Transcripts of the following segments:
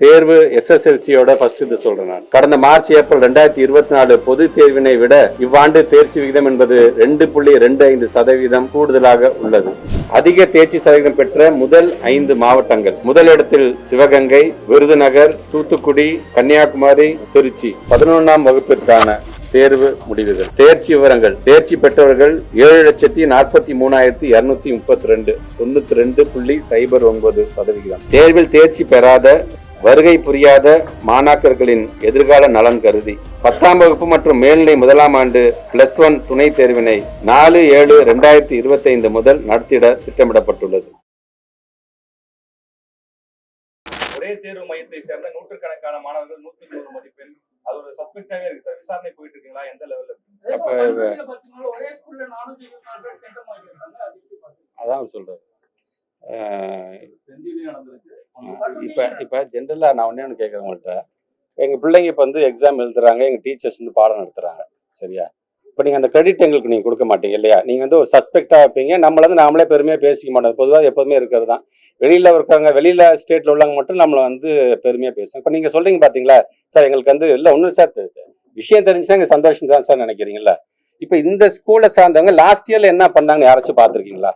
தேர்வு எஸ்எஸ்எல்சியோட ஃபர்ஸ்ட் இது சொல்றேன் நான். கடந்த மார்ச் ஏப்ரல் ரெண்டாயிரத்தி இருபத்தி நாலு பொது தேர்வினை விட இவ்வாண்டு தேர்ச்சி விகிதம் என்பது ரெண்டு புள்ளி ரெண்டு ஐந்து சதவீதம் கூடுதலாக உள்ளது. அதிக தேர்ச்சி சதவீதம் பெற்ற முதல் ஐந்து மாவட்டங்கள். முதலிடத்தில் சிவகங்கை விருதுநகர் தூத்துக்குடி கன்னியாகுமரி திருச்சி. பதினொன்றாம் வகுப்பிற்கான தேர்வு முடிவுகள். தேர்ச்சி விவரங்கள். தேர்ச்சி பெற்றவர்கள் ஏழு லட்சத்தி நாற்பத்தி மூணாயிரத்தி இருநூத்தி முப்பத்தி ரெண்டு தொண்ணூத்தி ரெண்டு புள்ளி சைபர் ஒன்பது சதவிகிதம் தேர்வில் தேர்ச்சி பெறாத வருகை புரியாத மாணாக்கர்களின் எதிர்கால நலன் கருதி பத்தாம் வகுப்பு மற்றும் மேல்நிலை முதலாம் ஆண்டு பிளஸ் ஒன் துணைத் தேர்வினை நாலு ஏழு ரெண்டாயிரத்தி இருபத்தி ஐந்து முதல் நடத்திட திட்டமிடப்பட்டுள்ளது. ஒரே தேர்வு மையத்தை சேர்ந்த நூற்றுக்கணக்கான மாணவர்கள் நூத்தி நூறு மதிப்பெண். அது ஒரு சஸ்பெக்டாவே இருக்கு சார். விசாரணை போயிட்டு இருக்குங்களா எந்த லெவல்ல அப்ப? அதான் சொல்றேன். இப்போ இப்போ ஜென்ரலாக நான் ஒன்றே ஒன்று கேட்குறேன் உங்கள்கிட்ட எங்கள் பிள்ளைங்க இப்போ வந்து எக்ஸாம் எழுதுறாங்க எங்கள் டீச்சர்ஸ் வந்து பாடம் நடத்துகிறாங்க சரியா? இப்போ நீங்கள் அந்த கிரெடிட் எங்களுக்கு நீங்கள் கொடுக்க மாட்டீங்க இல்லையா? நீங்கள் வந்து ஒரு சஸ்பெக்டாக இருப்பீங்க நம்மள வந்து நாமளே பெருமையாக பேசிக்க மாட்டோம். பொதுவாக எப்போதுமே இருக்கிறது தான் வெளியில இருக்காங்க வெளியில் ஸ்டேட்டில் உள்ளவங்க மட்டும் நம்மளை வந்து பெருமையாக பேசுவோம் இப்போ நீங்கள் சொல்கிறீங்க பார்த்தீங்களா சார் எங்களுக்கு வந்து இல்லை ஒன்றும் சார். விஷயம் தெரிஞ்சுதான் எங்கள் சந்தோஷம் தான் சார் நினைக்கிறீங்களா இப்போ இந்த ஸ்கூலை சார்ந்தவங்க லாஸ்ட் இயரில் என்ன பண்ணாங்க யாராச்சும் பார்த்துருக்கீங்களா?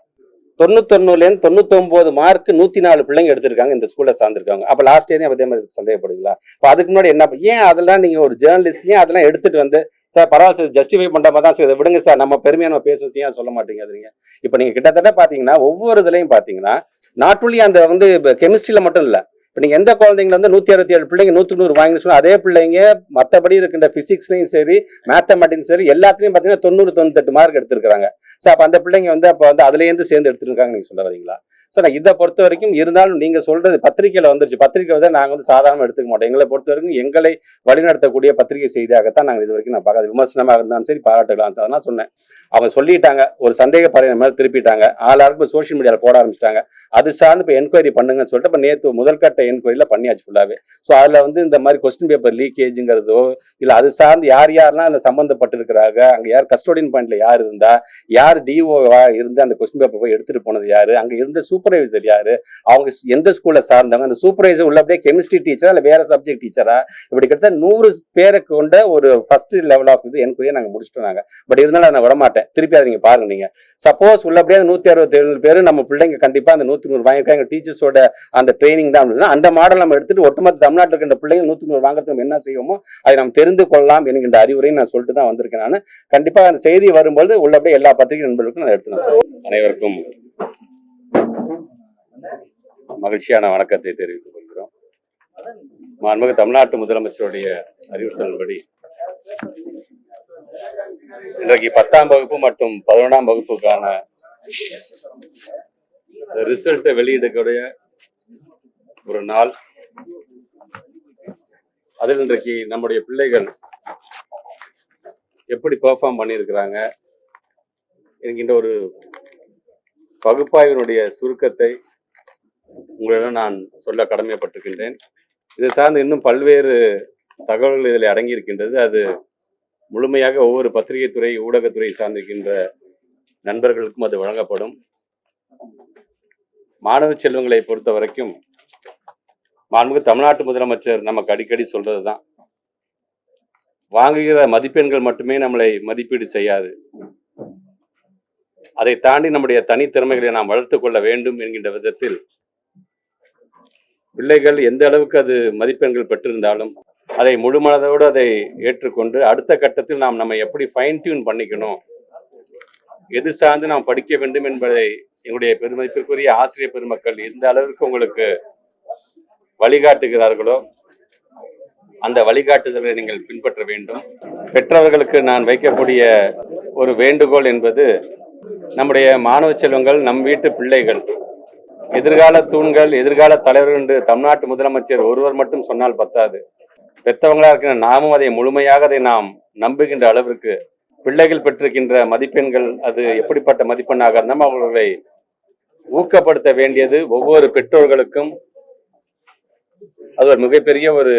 தொண்ணூத்தொன்னுலேருந்து தொண்ணூத்தொம்பது மார்க் நூற்றி நாலு பிள்ளைங்க எடுத்திருக்காங்க இந்த ஸ்கூலில் சார்ந்திருக்காங்க அப்போ லாஸ்ட் இயர் அதே மாதிரி சந்தேகப்படுவீங்களா இப்போ அதுக்கு முன்னாடி என்ன ஏன் அதெல்லாம் நீங்கள் ஒரு ஜேர்னலிஸ்ட்லயும் அதெல்லாம் எடுத்துட்டு வந்து சார் பரவாயில்ல சார் ஜஸ்டிஃபை பண்ணுற மாதிரி தான் சார் இதை விடுங்க சார் நம்ம பெருமையாக நம்ம பேசுவோம் ஏன் சொல்ல மாட்டேங்கிறீங்க இப்போ நீங்கள் கிட்டத்தட்ட பார்த்தீங்கன்னா ஒவ்வொரு இதுலையும் பார்த்தீங்கன்னா நாட் ஒன்லி அந்த வந்து கெமிஸ்ட்ரியில் மட்டும் இல்லை இப்போ நீங்கள் எந்த குழந்தைங்கள வந்து நூத்தி அறுபத்தி ஏழு பிள்ளைங்க நூத்தி நூறு வாங்கினு அதே பிள்ளைங்க மற்றபடி இருக்கின்ற ஃபிசிக்ஸ்லையும் சரி மேத்தமெட்டிக்ஸ் சரி எல்லாத்துலயும் பார்த்தீங்கன்னா தொண்ணூறு தொண்ணூத்தெட்டு மார்க் எடுத்திருக்காங்க ஸோ அப்போ அந்த பிள்ளைங்க வந்து அப்போ வந்து அதுலேருந்து சேர்ந்து எடுத்துருக்காங்க நீங்க சொல்ல வரீங்களா? ஸோ நான் இதை பொறுத்த வரைக்கும் இருந்தாலும் நீங்க சொல்றது பத்திரிக்கையில் வந்துருச்சு. பத்திரிக்கை வந்து நாங்கள் வந்து சாதாரணமாக எடுத்துக்க மாட்டோம். எங்களை பொறுத்த வரைக்கும் எங்களை வழிநடத்தக்கூடிய பத்திரிகை செய்தியாகத்தான் நாங்கள் இது வரைக்கும் நான் பார்க்காது விமர்சனமாக இருந்தாலும் சரி பாராட்டுகளாக இருந்தாலும் சொன்னேன். அவங்க சொல்லிட்டாங்க ஒரு சந்தேக பறைய மேலே திருப்பிட்டாங்க ஆளாருக்கு சோஷியல் மீடியாவில் போட ஆரம்பிச்சிட்டாங்க. அது சார்ந்து இப்போ என்கொயரி பண்ணுங்கன்னு சொல்லிட்டு இப்போ நேற்று முதல்கட்ட என்கொயரியில் பண்ணியாச்சு ஃபுல்லாகவே ஸோ அதில் வந்து இந்த மாதிரி கொஸ்டின் பேப்பர் லீக்கேஜுங்கிறதோ இல்லை அது சார்ந்து யார் யாரெல்லாம் அதில் சம்மந்தப்பட்டிருக்கிறாங்க அங்கே யார் கஸ்டோடியன் பாயிண்ட்ல யார் இருந்தா யார் டிஓவா இருந்து அந்த கொஸ்டின் பேப்பர் போய் எடுத்துட்டு போனது யாரு அங்கே இருந்த சூப்பர்வைசர் யாரு அவங்க எந்த ஸ்கூல்ல சார்ந்தவங்க அந்த சூப்பர்வைசர் உள்ள அப்படியே கெமிஸ்ட்ரி டீச்சரா இல்லை வேற சப்ஜெக்ட் டீச்சரா இப்படி கிட்ட நூறு பேரை கொண்ட ஒரு ஃபர்ஸ்ட் லெவல் ஆஃப் இது என்கொயரியை நாங்கள் முடிச்சுட்டு நாங்கள் பட் இருந்தாலும் நான் விடமாட்டேன். மாட்டேன் திருப்பி அதை நீங்க பாருங்க நீங்கள் சப்போஸ் உள்ளபடியே அந்த நூத்தி அறுபத்தி ஏழு பேர் நம்ம பிள்ளைங்க கண்டிப்பா அந்த நூத்தி நூறு வாங்கியிருக்காங்க. டீச்சர்ஸோட அந்த ட்ரைனிங் தான் அப்படின்னா அந்த மாடல் நம்ம எடுத்துட்டு ஒட்டுமொத்த தமிழ்நாட்டில் இருக்கின்ற பிள்ளைங்க நூத்தி நூறு வாங்குறதுக்கு நம்ம என்ன செய்வோமோ அதை நாம் தெரிந்து கொள்ளலாம் என்கின்ற அறிவுரையும் நான் சொல்லிட்டு தான் வந்திருக்கேன் நான். கண்டிப்பா அந்த செய்தி வரும்போது உள்ளபடியே எல்லா பத்திரிகை நண்பர்களுக்கும் நான் எடுத்துனேன் சார் அனைவருக்கும் மகிழ்ச்சியான வணக்கத்தை தெரிவித்துக் கொள்கிறோம். மாண்புமிகு தமிழ்நாட்டு முதலமைச்சருடைய அறிவுறுத்தலின்படி இன்றைக்கு பத்தாம் வகுப்பு மற்றும் பதினொன்றாம் வகுப்புக்கான ரிசல்ட்டை வெளியிடக்கூடிய ஒரு நாள். அதில் இன்றைக்கு நம்முடைய பிள்ளைகள் எப்படி பெர்ஃபார்ம் பண்ணியிருக்கிறாங்க என்கின்ற ஒரு பகுப்பாய்வினுடைய சுருக்கத்தை உங்களிடம் நான் சொல்ல கடமைப்பட்டிருக்கின்றேன். இதை சார்ந்து இன்னும் பல்வேறு தகவல்கள் இதில் அடங்கியிருக்கின்றது. அது முழுமையாக ஒவ்வொரு பத்திரிகை துறை ஊடகத்துறை சார்ந்திருக்கின்ற நண்பர்களுக்கும் அது வழங்கப்படும். மாணவ செல்வங்களை பொறுத்த வரைக்கும் மாண்புமிகு தமிழ்நாட்டு முதலமைச்சர் நமக்கு அடிக்கடி சொல்றது தான் வாங்குகிற மதிப்பெண்கள் மட்டுமே நம்மளை மதிப்பீடு செய்யாது. அதை தாண்டி நம்முடைய தனித்திறமைகளை நாம் வளர்த்து கொள்ள வேண்டும் என்கின்ற விதத்தில் பிள்ளைகள் எந்த அளவுக்கு அது மதிப்பெண்கள் பெற்றிருந்தாலும் அதை முழுமனதோடு அதை ஏற்றுக்கொண்டு அடுத்த கட்டத்தில் நாம் நம்ம எப்படி ஃபைன் டியூன் பண்ணிக்கணும் எது சார்ந்து நாம் படிக்க வேண்டும் என்பதை எங்களுடைய பெருமதிப்பிற்குரிய ஆசிரியர் பெருமக்கள் எந்த அளவிற்கு உங்களுக்கு வழிகாட்டுகிறார்களோ அந்த வழிகாட்டுதலை நீங்கள் பின்பற்ற வேண்டும். பெற்றவர்களுக்கு நான் வைக்கக்கூடிய ஒரு வேண்டுகோள் என்பது நம்முடைய மாணவ செல்வங்கள் நம் வீட்டு பிள்ளைகள். எதிர்கால தூண்கள் எதிர்கால தலைவர்கள் என்று தமிழ்நாட்டு முதலமைச்சர் ஒருவர் மட்டும் சொன்னால் பத்தாது. பெற்றவங்களா இருக்கிற நாமும் அதை முழுமையாக அதை நாம் நம்புகின்ற அளவிற்கு பிள்ளைகள் பெற்றிருக்கின்ற மதிப்பெண்கள் அது எப்படிப்பட்ட மதிப்பெண்ணாக இருந்தாலும் அவர்களை ஊக்கப்படுத்த வேண்டியது ஒவ்வொரு பெற்றோர்களுக்கும் அது ஒரு மிகப்பெரிய ஒரு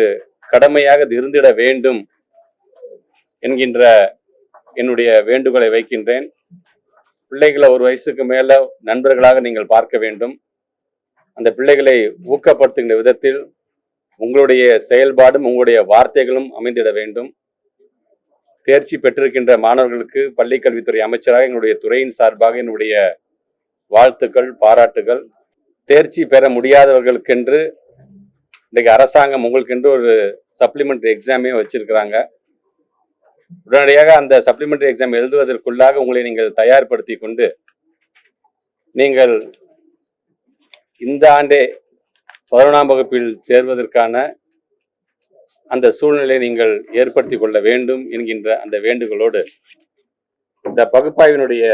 கடமையாக அது இருந்திட வேண்டும் என்கின்ற என்னுடைய வேண்டுகோளை வைக்கின்றேன். பிள்ளைகளை ஒரு வயசுக்கு மேல நண்பர்களாக நீங்கள் பார்க்க வேண்டும். அந்த பிள்ளைகளை ஊக்கப்படுத்துகின்ற விதத்தில் உங்களுடைய செயல்பாடும் உங்களுடைய வார்த்தைகளும் அமைந்திட வேண்டும். தேர்ச்சி பெற்றிருக்கின்ற மாணவர்களுக்கு பள்ளிக்கல்வித்துறை அமைச்சராக எங்களுடைய துறையின் சார்பாக என்னுடைய வாழ்த்துக்கள் பாராட்டுகள். தேர்ச்சி பெற முடியாதவர்களுக்கென்று இன்றைக்கு அரசாங்கம் உங்களுக்கென்று ஒரு சப்ளிமெண்ட்ரி எக்ஸாமே வச்சிருக்கிறாங்க. உடனடியாக அந்த சப்ளிமெண்ட்ரி எக்ஸாம் எழுதுவதற்குள்ளாக உங்களை நீங்கள் தயார்படுத்தி கொண்டு நீங்கள் இந்த ஆண்டே பதினொன்றாம் வகுப்பில் சேர்வதற்கான அந்த சூழ்நிலையை நீங்கள் ஏற்படுத்தி கொள்ள வேண்டும் என்கின்ற அந்த வேண்டுகோளோடு இந்த பகுப்பாய்வினுடைய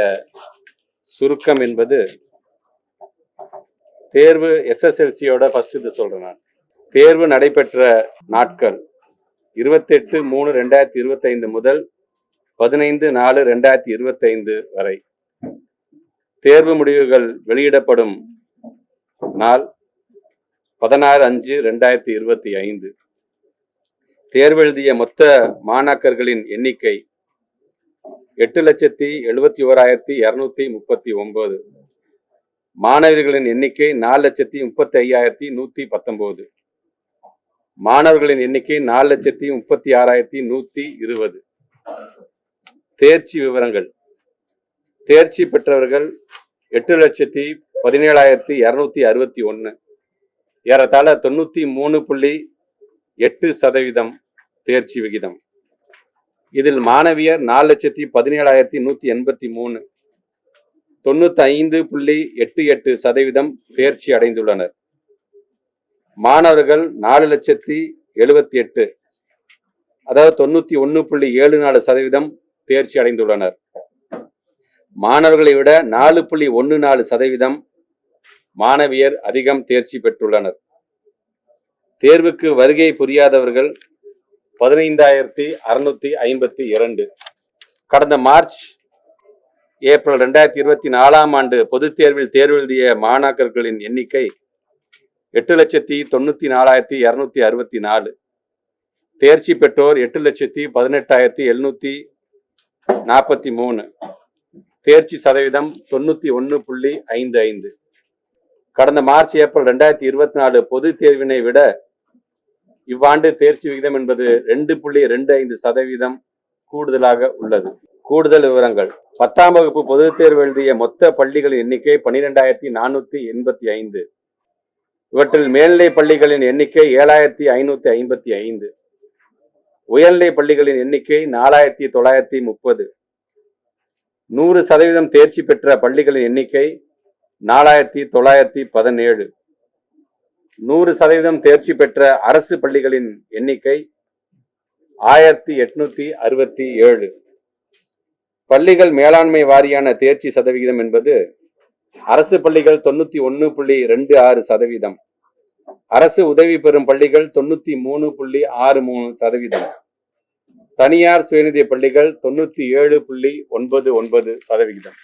சுருக்கம் என்பது தேர்வு எஸ்எஸ்எல்சியோட ஃபர்ஸ்ட் இது சொல்கிறேன் நான். தேர்வு நடைபெற்ற நாட்கள் இருபத்தெட்டு மூணு ரெண்டாயிரத்தி இருபத்தைந்து முதல் பதினைந்து நாலு ரெண்டாயிரத்தி இருபத்தைந்து வரை. தேர்வு முடிவுகள் வெளியிடப்படும் நாள் பதினாறு அஞ்சு ரெண்டாயிரத்தி இருபத்தி ஐந்து. தேர்வெழுதிய மொத்த மாணாக்கர்களின் எண்ணிக்கை எட்டு லட்சத்தி எழுபத்தி ஓராயிரத்தி இரநூத்தி முப்பத்தி ஒன்பது. மாணவர்களின் எண்ணிக்கை நாலு லட்சத்தி முப்பத்தி ஐயாயிரத்தி நூத்தி பத்தொம்போது மாணவர்களின் எண்ணிக்கை நாலு லட்சத்தி முப்பத்தி ஆறாயிரத்தி நூத்தி இருபது. தேர்ச்சி விவரங்கள். தேர்ச்சி பெற்றவர்கள் எட்டு லட்சத்தி பதினேழாயிரத்தி இரநூத்தி அறுபத்தி ஒன்று ஏறத்தாழ தொண்ணூத்தி மூணு புள்ளி எட்டு சதவீதம் தேர்ச்சி விகிதம். இதில் மாணவியர் நாலு லட்சத்தி பதினேழாயிரத்தி நூத்தி எண்பத்தி மூணு. தொண்ணூத்தி ஐந்து புள்ளி எட்டு எட்டு சதவீதம் தேர்ச்சி அடைந்துள்ளனர். மாணவர்கள் நாலு லட்சத்தி எழுபத்தி எட்டு. அதாவது தொண்ணூத்தி ஒன்று புள்ளி ஏழு நாலு சதவீதம் தேர்ச்சி அடைந்துள்ளனர். மாணவர்களை விட நாலு புள்ளி ஒன்று நாலு சதவீதம் மாணவியர் அதிகம் தேர்ச்சி பெற்றுள்ளனர். தேர்வுக்கு வருகை புரியாதவர்கள் பதினைந்தாயிரத்தி அறுநூத்தி ஐம்பத்தி இரண்டு. கடந்த மார்ச் ஏப்ரல் ரெண்டாயிரத்தி இருபத்தி நாலாம் ஆண்டு பொதுத் தேர்வில் தேர்வு எழுதிய மாணாக்கர்களின் எண்ணிக்கை எட்டு லட்சத்தி தொண்ணூத்தி நாலாயிரத்தி இரநூத்தி அறுபத்தி நாலு. தேர்ச்சி பெற்றோர் எட்டு லட்சத்தி பதினெட்டாயிரத்தி எழுநூத்தி நாற்பத்தி மூணு. தேர்ச்சி சதவீதம் தொண்ணூத்தி ஒன்று புள்ளி ஐந்து ஐந்து. கடந்த மார்ச் ஏப்ரல் ரெண்டாயிரத்தி இருபத்தி நாலு பொது தேர்வினை விட இவ்வாண்டு தேர்ச்சி விகிதம் என்பது ரெண்டு புள்ளி ரெண்டு ஐந்து சதவீதம் கூடுதலாக உள்ளது. கூடுதல் விவரங்கள். பத்தாம் வகுப்பு பொதுத் தேர்வு எழுதிய மொத்த பள்ளிகளின் எண்ணிக்கை பன்னிரெண்டாயிரத்தி நானூத்தி எண்பத்தி ஐந்து. இவற்றில் மேல்நிலை பள்ளிகளின் எண்ணிக்கை ஏழாயிரத்தி ஐநூத்தி ஐம்பத்தி ஐந்து. உயர்நிலை பள்ளிகளின் எண்ணிக்கை நாலாயிரத்தி தொள்ளாயிரத்தி முப்பது. நூறு சதவீதம் தேர்ச்சி பெற்ற பள்ளிகளின் எண்ணிக்கை நாலாயிரத்தி தொள்ளாயிரத்தி பதினேழு. நூறு சதவீதம் தேர்ச்சி பெற்ற அரசு பள்ளிகளின் எண்ணிக்கை ஆயிரத்தி எட்நூத்தி அறுபத்தி ஏழு. பள்ளிகள் மேலாண்மை வாரியான தேர்ச்சி சதவிகிதம் என்பது அரசு பள்ளிகள் தொண்ணூத்தி ஒன்று புள்ளி ரெண்டு ஆறு சதவீதம். அரசு உதவி பெறும் பள்ளிகள் தொண்ணூத்தி மூணு புள்ளி ஆறு மூணு சதவீதம். தனியார் சுயநிதி பள்ளிகள் தொண்ணூத்தி ஏழு புள்ளி ஒன்பது ஒன்பது சதவிகிதம்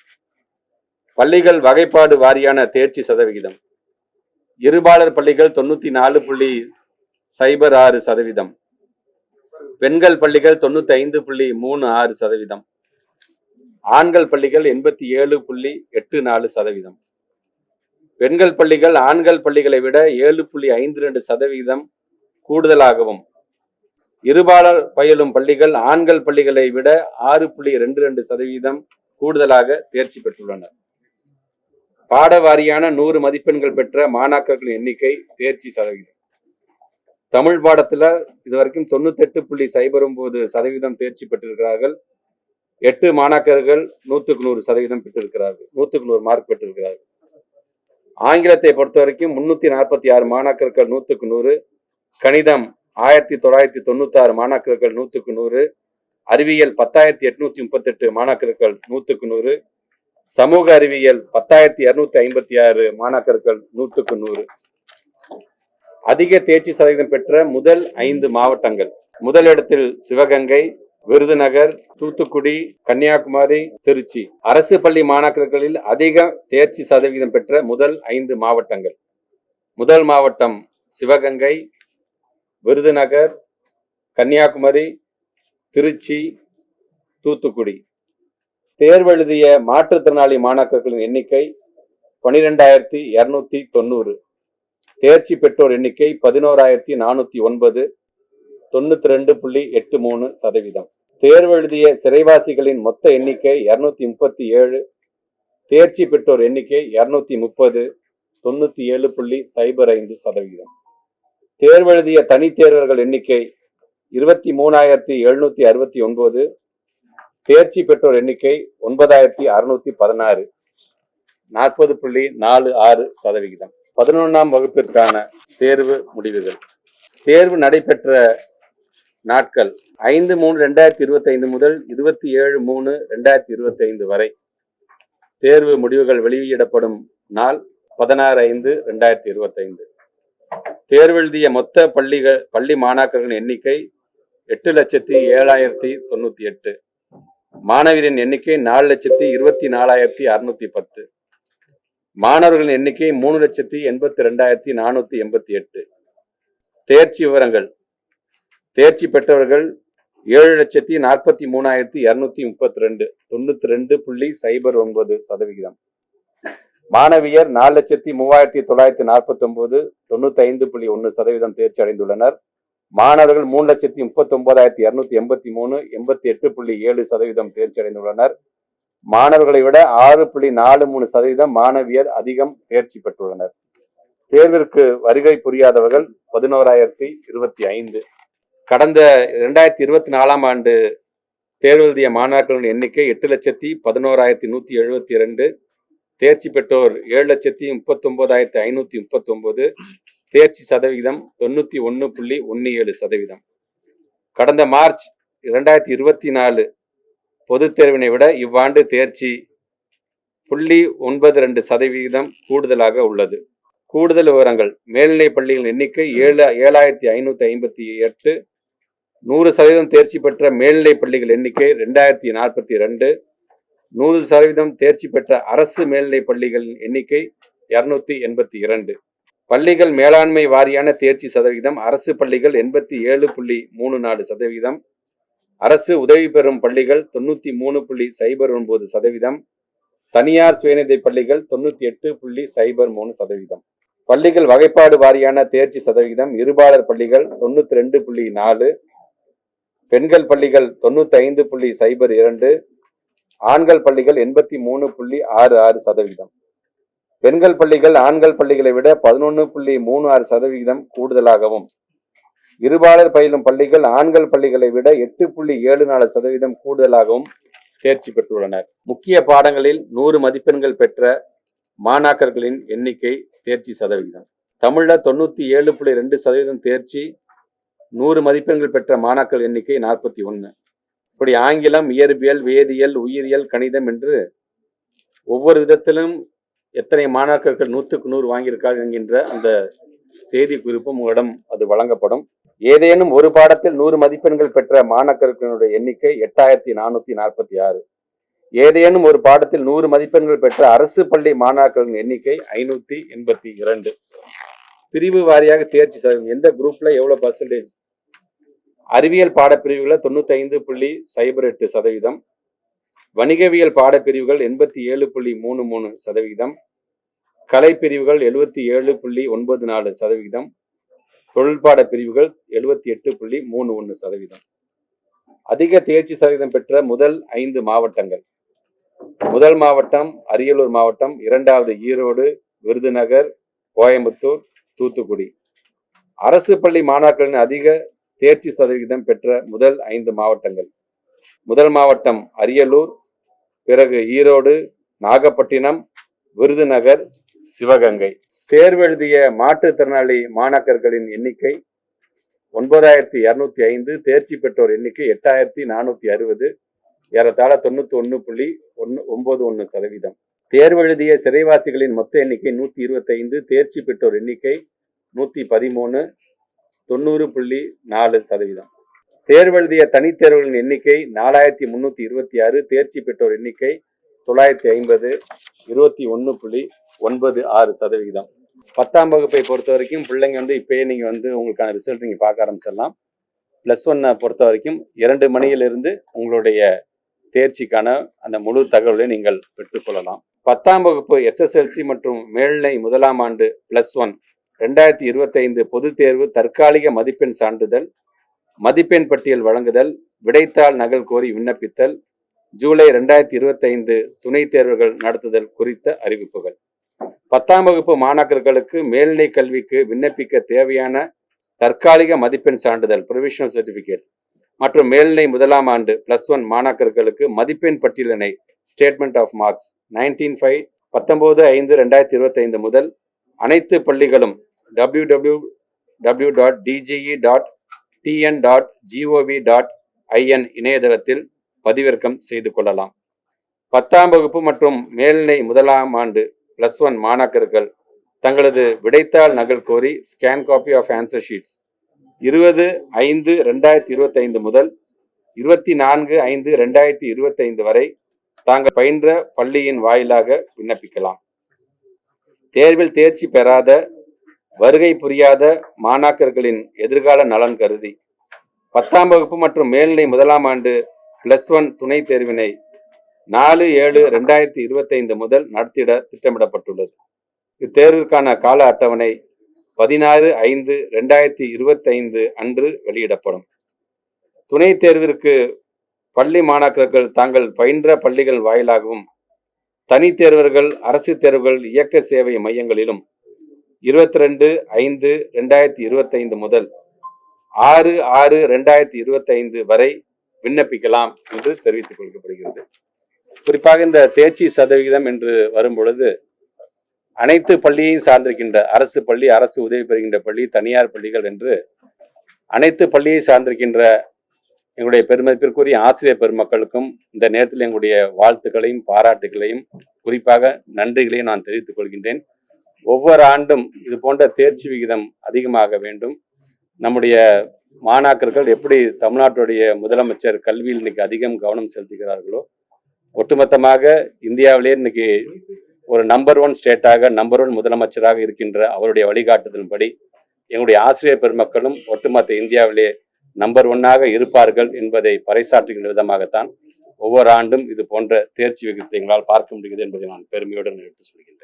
பள்ளிகள் வகைப்பாடு வாரியான தேர்ச்சி சதவிகிதம். இருபாளர் பள்ளிகள் தொண்ணூத்தி நாலு புள்ளி சைபர் ஆறு சதவீதம் பெண்கள் பள்ளிகள் தொண்ணூத்தி ஐந்து புள்ளி மூணு ஆறு சதவீதம் ஆண்கள் பள்ளிகள் எண்பத்தி ஏழு புள்ளி எட்டு நாலு சதவீதம் பெண்கள் பள்ளிகள் ஆண்கள் பள்ளிகளை விட ஏழு புள்ளி ஐந்து ரெண்டு சதவீதம் கூடுதலாகவும். இருபாலர் பயிலும் பள்ளிகள் ஆண்கள் பள்ளிகளை விட ஆறு புள்ளி ரெண்டு ரெண்டு சதவீதம் கூடுதலாக தேர்ச்சி பெற்றுள்ளனர். பாட வாரியான நூறு மதிப்பெண்கள் பெற்ற மாணாக்கர்களின் எண்ணிக்கை தேர்ச்சி சதவீதம். தமிழ் பாடத்துல இதுவரைக்கும் தொண்ணூத்தெட்டு புள்ளி சைபர் ஒன்பது சதவீதம் தேர்ச்சி பெற்றிருக்கிறார்கள். எட்டு மாணாக்கர்கள் நூத்துக்கு நூறு சதவீதம் பெற்றிருக்கிறார்கள். நூத்துக்கு நூறு மார்க் பெற்றிருக்கிறார்கள். ஆங்கிலத்தை பொறுத்த வரைக்கும் முன்னூத்தி நாற்பத்தி ஆறு மாணாக்கர்கள் நூத்துக்கு நூறு. கணிதம் ஆயிரத்தி தொள்ளாயிரத்தி தொண்ணூத்தி ஆறு மாணாக்கர்கள் நூத்துக்கு நூறு. அறிவியல் பத்தாயிரத்தி எட்நூத்தி முப்பத்தெட்டு மாணாக்கர்கள் நூத்துக்கு நூறு. சமூக அறிவியல் பத்தாயிரத்தி இருநூத்தி ஐம்பத்தி ஆறு மாணாக்கர்கள் நூற்றுக்கு நூறு. அதிக தேர்ச்சி சதவீதம் பெற்ற முதல் ஐந்து மாவட்டங்கள். முதலிடத்தில் சிவகங்கை விருதுநகர் தூத்துக்குடி கன்னியாகுமரி திருச்சி. அரசு பள்ளி மாணாக்கர்களில் அதிக தேர்ச்சி சதவீதம் பெற்ற முதல் ஐந்து மாவட்டங்கள். முதல் மாவட்டம் சிவகங்கை விருதுநகர் கன்னியாகுமரி திருச்சி தூத்துக்குடி. தேர்வெழுதிய மாற்றுத்திறனாளி மாணாக்கர்களின் எண்ணிக்கை பனிரெண்டாயிரத்தி இரநூத்தி தொண்ணூறு. தேர்ச்சி பெற்றோர் எண்ணிக்கை பதினோராயிரத்தி நானூத்தி ஒன்பது தொண்ணூத்தி ரெண்டு புள்ளி எட்டு மூணு சதவீதம். தேர்வெழுதிய சிறைவாசிகளின் மொத்த எண்ணிக்கை இரநூத்தி முப்பத்தி ஏழு தேர்ச்சி பெற்றோர் எண்ணிக்கை இரநூத்தி முப்பது தொண்ணூத்தி ஏழு புள்ளி சைபர் ஐந்து சதவீதம். தேர்வெழுதிய தனித்தேர்வர்கள் எண்ணிக்கை இருபத்தி மூணாயிரத்தி எழுநூத்தி அறுபத்தி ஒன்பது தேர்ச்சி பெற்றோர் எண்ணிக்கை ஒன்பதாயிரத்தி அறுநூத்தி பதினாறு. நாற்பது புள்ளி நாலு ஆறு சதவிகிதம். பதினொன்றாம் வகுப்பிற்கான தேர்வு முடிவுகள். தேர்வு நடைபெற்ற நாட்கள் ஐந்து மூணு ரெண்டாயிரத்தி இருபத்தைந்து முதல் இருபத்தி ஏழு மூணு ரெண்டாயிரத்தி இருபத்தைந்து வரை. தேர்வு முடிவுகள் வெளியிடப்படும் நாள் பதினாறு ஐந்து ரெண்டாயிரத்தி இருபத்தைந்து. தேர்வெழுதிய மொத்த பள்ளிகள் பள்ளி மாணாக்கர்களின் எண்ணிக்கை எட்டு லட்சத்தி ஏழாயிரத்தி தொண்ணூற்றி எட்டு. மாணவரின் எண்ணிக்கை நாலு லட்சத்தி இருபத்தி நாலாயிரத்தி அறுநூத்தி பத்து. மாணவர்களின் எண்ணிக்கை மூணு லட்சத்தி எண்பத்தி ரெண்டாயிரத்தி நானூத்தி எண்பத்தி எட்டு. தேர்ச்சி விவரங்கள். தேர்ச்சி பெற்றவர்கள் ஏழு லட்சத்தி நாற்பத்தி மூணாயிரத்தி இருநூத்தி முப்பத்தி ரெண்டு தொண்ணூத்தி ரெண்டு புள்ளி சைபர் ஒன்பது சதவிகிதம். மாணவியர் நாலு லட்சத்தி மூவாயிரத்தி தொள்ளாயிரத்தி நாற்பத்தி ஒன்பது தொண்ணூத்தி ஐந்து புள்ளி ஒன்று சதவீதம் தேர்ச்சி அடைந்துள்ளனர். மாணவர்கள் மூணு லட்சத்தி முப்பத்தி ஒன்பதாயிரத்தி இருநூத்தி எண்பத்தி மூணு எண்பத்தி எட்டு புள்ளி ஏழு சதவீதம் தேர்ச்சி அடைந்துள்ளனர். மாணவர்களை விட ஆறு புள்ளி நாலு மூணு சதவீதம் மாணவியர் அதிகம் தேர்ச்சி பெற்றுள்ளனர். தேர்விற்கு வருகை புரியாதவர்கள் பதினோராயிரத்தி இருபத்தி ஐந்து. கடந்த இரண்டாயிரத்தி இருபத்தி நாலாம் ஆண்டு தேர்வு எழுதிய மாணாக்கர்களின் எண்ணிக்கை எட்டு லட்சத்தி பதினோராயிரத்தி நூற்றி எழுபத்தி ரெண்டு தேர்ச்சி பெற்றோர் ஏழு லட்சத்தி முப்பத்தொம்போதாயிரத்தி ஐநூற்றி முப்பத்தொம்போது தேர்ச்சி சதவிகிதம் தொண்ணூற்றி ஒன்று புள்ளி ஒன்று ஏழு சதவீதம் கடந்த மார்ச் இரண்டாயிரத்தி இருபத்தி நாலு பொதுத் தேர்வினை விட இவ்வாண்டு தேர்ச்சி புள்ளி ஒன்பது ரெண்டு சதவிகிதம் கூடுதலாக உள்ளது. கூடுதல் விவரங்கள் மேல்நிலைப் பள்ளிகளின் எண்ணிக்கை ஏழு ஏழாயிரத்தி ஐநூற்றி ஐம்பத்தி எட்டு. நூறு சதவீதம் தேர்ச்சி பெற்ற மேல்நிலைப் பள்ளிகள் எண்ணிக்கை ரெண்டாயிரத்தி நாற்பத்தி ரெண்டு. நூறு சதவீதம் தேர்ச்சி பெற்ற அரசு மேல்நிலைப் பள்ளிகளின் எண்ணிக்கை இரநூத்தி எண்பத்தி இரண்டு. பள்ளிகள் மேலாண்மை வாரியான தேர்ச்சி சதவீதம் அரசு பள்ளிகள் எண்பத்தி ஏழு புள்ளி மூணு நாலு சதவீதம் அரசு உதவி பெறும் பள்ளிகள் தொண்ணூற்றி மூணு புள்ளி சைபர் ஒன்பது சதவீதம் தனியார் சுயநிதி பள்ளிகள் தொண்ணூற்றி எட்டு புள்ளி சைபர் மூணு சதவீதம். பள்ளிகள் வகைப்பாடு வாரியான தேர்ச்சி சதவீதம் இருபாளர் பள்ளிகள் தொண்ணூற்றி ரெண்டு புள்ளி நாலு பெண்கள் பள்ளிகள் தொண்ணூற்றி ஐந்து புள்ளி சைபர் இரண்டு ஆண்கள் பள்ளிகள் எண்பத்தி மூணு புள்ளி ஆறு ஆறு சதவீதம். பெண்கள் பள்ளிகள் ஆண்கள் பள்ளிகளை விட பதினொன்று புள்ளி மூணு ஆறு சதவிகிதம் கூடுதலாகவும். இருபாலர் பயிலும் பள்ளிகள் ஆண்கள் பள்ளிகளை விட எட்டு புள்ளி ஏழு நாலு சதவீதம் கூடுதலாகவும் தேர்ச்சி பெற்றுள்ளனர். முக்கிய பாடங்களில் நூறு மதிப்பெண்கள் பெற்ற மாணாக்கர்களின் எண்ணிக்கை தேர்ச்சி சதவிகிதம். தமிழில் தொண்ணூற்றி ஏழு புள்ளி ரெண்டு சதவீதம் தேர்ச்சி நூறு மதிப்பெண்கள் பெற்ற மாணாக்கர் எண்ணிக்கை நாற்பத்தி ஒன்று இப்படி ஆங்கிலம் இயற்பியல் வேதியியல் உயிரியல் கணிதம் என்று ஒவ்வொரு விதத்திலும் எத்தனை மாணாக்கர்கள் நூற்றுக்கு நூறு வாங்கியிருக்கார் என்கின்ற அந்த செய்தி குறிப்பும் உங்களிடம் அது வழங்கப்படும். ஏதேனும் ஒரு பாடத்தில் நூறு மதிப்பெண்கள் பெற்ற மாணாக்கர்களுடைய எண்ணிக்கை எட்டாயிரத்தி நானூத்தி நாற்பத்தி ஆறு. ஏதேனும் ஒரு பாடத்தில் நூறு மதிப்பெண்கள் பெற்ற அரசு பள்ளி மாணாக்கர்களின் எண்ணிக்கை ஐநூத்தி எண்பத்தி இரண்டு. பிரிவு வாரியாக தேர்ச்சி சதவீதம். எந்த குரூப்ல எவ்வளவு பர்சன்டேஜ் அறிவியல் பாடப்பிரிவுகளில் தொண்ணூத்தி ஐந்து புள்ளி சைபர் எட்டு சதவீதம். வணிகவியல் பாடப்பிரிவுகள் எண்பத்தி ஏழு புள்ளி மூணு மூணு சதவிகிதம் கலைப்பிரிவுகள் எழுபத்தி ஏழு புள்ளி ஒன்பது நாலு சதவிகிதம் தொழில்பாட பிரிவுகள் எழுபத்தி எட்டு புள்ளி மூணு ஒன்று சதவீதம் அதிக தேர்ச்சி சதவீதம் பெற்ற முதல் ஐந்து மாவட்டங்கள். முதல் மாவட்டம் அரியலூர் மாவட்டம் இரண்டாவது ஈரோடு விருதுநகர் கோயம்புத்தூர் தூத்துக்குடி. அரசு பள்ளி மாணாக்கரின் அதிக தேர்ச்சி சதவிகிதம் பெற்ற முதல் ஐந்து மாவட்டங்கள். முதல் மாவட்டம் அரியலூர் பிறகு ஈரோடு நாகப்பட்டினம் விருதுநகர் சிவகங்கை. தேர்வெழுதிய மாற்றுத்திறனாளி மாணாக்கர்களின் எண்ணிக்கை ஒன்பதாயிரத்தி இரநூத்தி ஐந்து தேர்ச்சி பெற்றோர் எண்ணிக்கை எட்டாயிரத்தி நானூத்தி அறுபது ஏறத்தாழ தொண்ணூத்தி ஒன்று புள்ளி ஒன்று ஒன்பது ஒன்று சதவீதம். தேர்வெழுதிய சிறைவாசிகளின் மொத்த எண்ணிக்கை நூத்தி இருபத்தைந்து தேர்ச்சி பெற்றோர் எண்ணிக்கை நூத்தி பதிமூணு தொண்ணூறு புள்ளி நாலு சதவீதம். தேர்வெழுதிய தனித்தேர்வுகளின் எண்ணிக்கை நாலாயிரத்தி முந்நூற்றி இருபத்தி ஆறு தேர்ச்சி பெற்றோர் எண்ணிக்கை தொள்ளாயிரத்தி ஐம்பது இருபத்தி ஒன்று புள்ளி ஒன்பது ஆறு சதவிகிதம். பத்தாம் வகுப்பை பொறுத்த வரைக்கும் பிள்ளைங்க வந்து இப்போயே நீங்கள் வந்து உங்களுக்கான ரிசல்ட் நீங்கள் பார்க்க ஆரம்பிச்சிடலாம். ப்ளஸ் ஒன்னை பொறுத்த வரைக்கும் இரண்டு மணியிலிருந்து உங்களுடைய தேர்ச்சிக்கான அந்த முழு தகவலை நீங்கள் பெற்றுக்கொள்ளலாம். பத்தாம் வகுப்பு எஸ்எஸ்எல்சி மற்றும் மேல்நிலை முதலாம் ஆண்டு ப்ளஸ் ஒன் ரெண்டாயிரத்தி இருபத்தைந்து பொதுத் தேர்வு தற்காலிக மதிப்பெண் சான்றிதழ் மதிப்பெண் பட்டியல் வழங்குதல் விடைத்தாள் நகல் கோரி விண்ணப்பித்தல் ஜூலை ரெண்டாயிரத்தி இருபத்தைந்து துணைத் தேர்வுகள் நடத்துதல் குறித்த அறிவிப்புகள். பத்தாம் வகுப்பு மாணாக்கர்களுக்கு மேல்நிலை கல்விக்கு விண்ணப்பிக்க தேவையான தற்காலிக மதிப்பெண் சான்றிதழ் ப்ரொவிஷனல் சர்டிபிகேட் மற்றும் மேல்நிலை முதலாம் ஆண்டு பிளஸ் ஒன் மாணாக்கர்களுக்கு மதிப்பெண் பட்டியலினை statement of marks nineteen five பத்தொன்பது ஐந்து ரெண்டாயிரத்தி இருபத்தைந்து முதல் அனைத்து பள்ளிகளும் W W W dot DGE dot TN dot GOV dot IN இணையதளத்தில் பதிவிறக்கம் செய்து கொள்ளலாம். பத்தாம் வகுப்பு மற்றும் மேல்நிலை முதலாம் ஆண்டு பிளஸ் ஒன் மாணாக்கர்கள் தங்களது விடைத்தாள் நகல் கோரி scan copy of answer sheets இருபது ஐந்து ரெண்டாயிரத்தி இருபத்தைந்து முதல் இருபத்தி நான்கு ஐந்து ரெண்டாயிரத்தி இருபத்தைந்து வரை தாங்கள் பயின்ற பள்ளியின் வாயிலாக விண்ணப்பிக்கலாம். தேர்வில் தேர்ச்சி பெறாத வருகை புரியாத மாணாக்கர்களின் எதிர்கால நலன் கருதி பத்தாம் வகுப்பு மற்றும் மேல்நிலை முதலாம் ஆண்டு பிளஸ் ஒன் துணை தேர்வினை நாலு ஏழு ரெண்டாயிரத்தி இருபத்தைந்து முதல் நடத்திட திட்டமிடப்பட்டுள்ளது. இத்தேர்விற்கான கால அட்டவணை பதினாறு ஐந்து ரெண்டாயிரத்தி இருபத்தைந்து அன்று வெளியிடப்படும். துணை தேர்விற்கு பள்ளி மாணாக்கர்கள் தாங்கள் பயின்ற பள்ளிகள் வாயிலாகவும் தனித்தேர்வர்கள் அரசு தேர்வுகள் இயக்க சேவை மையங்களிலும் இருபத்தி ரெண்டு ஐந்து ரெண்டாயிரத்தி இருபத்தைந்து முதல் ஆறு ஆறு ரெண்டாயிரத்தி இருபத்தைந்து வரை விண்ணப்பிக்கலாம் என்று தெரிவித்துக் கொள்ளப்படுகிறது குறிப்பாக இந்த தேர்ச்சி சதவிகிதம் என்று வரும் பொழுது அனைத்து பள்ளியையும் சார்ந்திருக்கின்ற அரசு பள்ளி அரசு உதவி பெறுகின்ற பள்ளி தனியார் பள்ளிகள் என்று அனைத்து பள்ளியை சார்ந்திருக்கின்ற எங்களுடைய பெருமதிப்பிற்குரிய ஆசிரியர் பெருமக்களுக்கும் இந்த நேரத்தில் எங்களுடைய வாழ்த்துக்களையும் பாராட்டுகளையும் குறிப்பாக நன்றிகளையும் நான் தெரிவித்துக் கொள்கின்றேன். ஒவ்வொரு ஆண்டும் இது போன்ற தேர்ச்சி விகிதம் அதிகமாக வேண்டும். நம்முடைய மாணாக்கர்கள் எப்படி தமிழ்நாட்டுடைய முதலமைச்சர் கல்வியில் இன்னைக்கு அதிகம் கவனம் செலுத்துகிறார்களோ ஒட்டுமொத்தமாக இந்தியாவிலே இன்னைக்கு ஒரு நம்பர் ஒன் ஸ்டேட்டாக நம்பர் ஒன் முதலமைச்சராக இருக்கின்ற அவருடைய வழிகாட்டுதலின்படி எங்களுடைய ஆசிரியர் பெருமக்களும் ஒட்டுமொத்த இந்தியாவிலே நம்பர் ஒன்னாக இருப்பார்கள் என்பதை பறைசாற்றுகின்ற விதமாகத்தான் ஒவ்வொரு ஆண்டும் இது போன்ற தேர்ச்சி விகிதத்தை எங்களால் பார்க்க முடிகிறது என்பதை நான் பெருமையுடன் எடுத்து சொல்கிறேன்